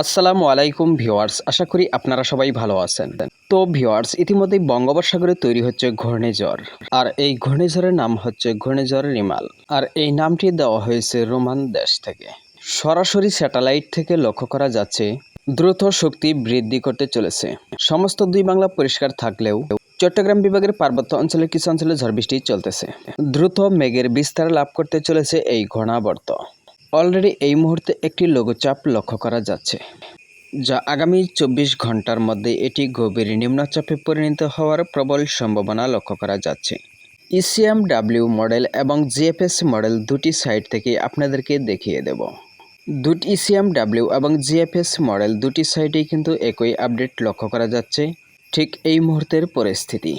আসসালামু আলাইকুম ভিওয়ার্স আশা করি আপনারা সবাই ভালো আছেন। তো ভিওয়ার্স ইতিমধ্যে বঙ্গোপসাগরে তৈরি হচ্ছে ঘূর্ণিঝড়। আর এই ঘূর্ণিঝড়ের নাম হচ্ছে ঘূর্ণিঝড় রিমাল। আর এই নামটি দেওয়া হয়েছে রোমান দেশ থেকে। সরাসরি স্যাটেলাইট থেকে লক্ষ্য করা যাচ্ছে, দ্রুত শক্তি বৃদ্ধি করতে চলেছে। সমস্ত দুই বাংলা পরিষ্কার থাকলেও চট্টগ্রাম বিভাগের পার্বত্য অঞ্চলের কিছু অঞ্চলে ঝড় বৃষ্টি চলতেছে। দ্রুত মেঘের বিস্তার লাভ করতে চলেছে এই ঘূর্ণাবর্ত। অলরেডি এই মুহূর্তে একটি লঘুচাপ লক্ষ্য করা যাচ্ছে, যা আগামী চব্বিশ ঘণ্টার মধ্যে এটি গভীর নিম্নচাপে পরিণত হওয়ার প্রবল সম্ভাবনা লক্ষ্য করা যাচ্ছে। ইসিএম ডাব্লিউ মডেল এবং জিএফএস মডেল দুটি সাইট থেকে আপনাদেরকে দেখিয়ে দেব। দুটি ইসিএম ডাব্লিউ এবং জিএফএস মডেল দুটি সাইটেই কিন্তু একই আপডেট লক্ষ্য করা যাচ্ছে। ঠিক এই মুহূর্তের পরিস্থিতি।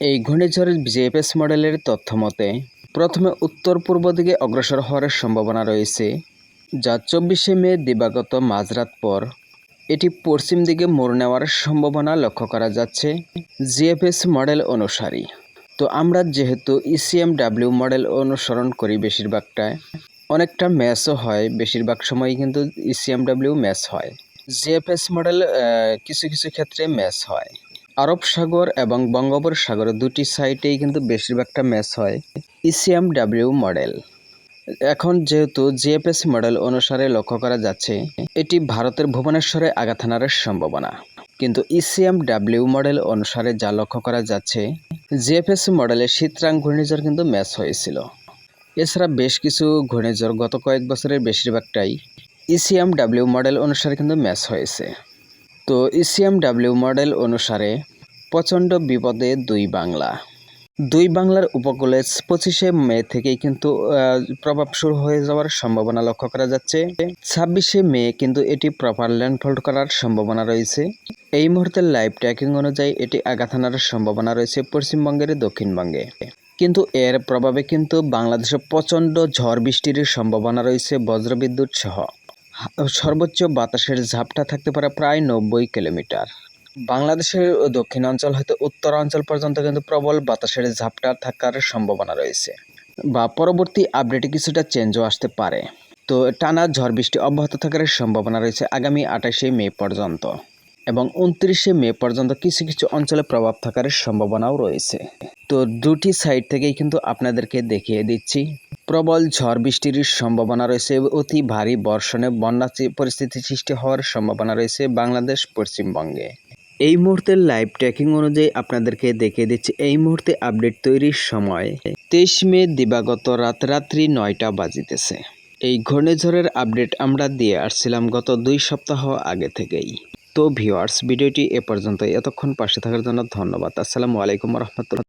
এই ঘূর্ণিঝড়ের জিএফএস মডেলের তথ্য মতে প্রথমে উত্তর পূর্ব দিকে অগ্রসর হওয়ার সম্ভাবনা রয়েছে। যা চব্বিশে মে দিবাগত মাঝরাত পর। এটি পশ্চিম দিকে মোড় নেওয়ার সম্ভাবনা লক্ষ্য করা যাচ্ছে জিএফএস মডেল অনুসারী। তো আমরা যেহেতু ইসিএম ডাব্লিউ মডেল অনুসরণ করি বেশিরভাগটায়, অনেকটা ম্যাচও হয়, বেশিরভাগ সময়ই কিন্তু ইসিএম ডাব্লিউ ম্যাচ হয়। জিএফএস মডেল কিছু কিছু ক্ষেত্রে ম্যাচ হয়। আরব সাগর এবং বঙ্গোপসাগর দুটি সাইটেই কিন্তু বেশিরভাগটা ম্যাচ হয় ইসিএম ডাব্লিউ মডেল। এখন যেহেতু জিএফএস মডেল অনুসারে লক্ষ্য করা যাচ্ছে, এটি ভারতের ভুবনেশ্বরে আঘাত হানার সম্ভাবনা। কিন্তু ইসিএম ডাব্লিউ মডেল অনুসারে যা লক্ষ্য করা যাচ্ছে জিএফএস মডেলে শীতরাং ঘূর্ণিঝড় কিন্তু ম্যাচ হয়েছিল। এছাড়া বেশ কিছু ঘূর্ণিঝড় গত কয়েক বছরের বেশিরভাগটাই ইসিএম ডাব্লিউ মডেল অনুসারে কিন্তু ম্যাচ হয়েছে। তো ইসিএম ডাব্লিউ মডেল অনুসারে প্রচণ্ড বিপদে দুই বাংলা। দুই বাংলার উপকূলে পঁচিশে মে থেকেই কিন্তু প্রভাব শুরু হয়ে যাওয়ার সম্ভাবনা লক্ষ্য করা যাচ্ছে। ছাব্বিশে মে কিন্তু এটি প্রপার ল্যান্ডফোল্ড করার সম্ভাবনা রয়েছে। এই মুহূর্তের লাইভ ট্র্যাকিং অনুযায়ী এটি আঘাত হানার সম্ভাবনা রয়েছে পশ্চিমবঙ্গের দক্ষিণবঙ্গে। কিন্তু এর প্রভাবে কিন্তু বাংলাদেশে প্রচণ্ড ঝড় বৃষ্টির সম্ভাবনা রয়েছে বজ্রবিদ্যুৎ সহ। সর্বোচ্চ বাতাসের ঝাপটা থাকতে পারে প্রায় নব্বই কিলোমিটার। বাংলাদেশের দক্ষিণাঞ্চল হতে উত্তরাঞ্চল পর্যন্ত কিন্তু প্রবল বাতাসের ঝাপটা থাকার সম্ভাবনা রয়েছে। বা পরবর্তী আপডেটে কিছুটা চেঞ্জও আসতে পারে। তো টানা ঝড় বৃষ্টি অব্যাহত থাকার সম্ভাবনা রয়েছে আগামী আঠাশে মে পর্যন্ত। এবং উনত্রিশে মে পর্যন্ত কিছু কিছু অঞ্চলে প্রভাব থাকার সম্ভাবনাও রয়েছে। তো দুটি সাইড থেকেই কিন্তু আপনাদেরকে দেখিয়ে দিচ্ছি প্রবল ঝড় বৃষ্টির সম্ভাবনা রয়েছে। অতি ভারী বর্ষণে বন্যা পরিস্থিতি সৃষ্টি হওয়ার সম্ভাবনা রয়েছে বাংলাদেশ পশ্চিমবঙ্গে। এই মুহূর্তের লাইভ ট্র্যাকিং অনুযায়ী আপনাদেরকে দেখিয়ে দিচ্ছি এই মুহূর্তে আপডেট তৈরির সময়। তেইশ মে দিবাগত রাত রাত্রি নয়টা বাজিতেছে। এই ঘূর্ণিঝড়ের আপডেট আমরা দিয়ে আসছিলাম গত দুই সপ্তাহ আগে থেকেই। তো ভিওয়ার্স ভিডিওটি এ পর্যন্ত। এতক্ষণ পাশে থাকার জন্য ধন্যবাদ। আসসালামু আলাইকুম রহমতুল্লাহ।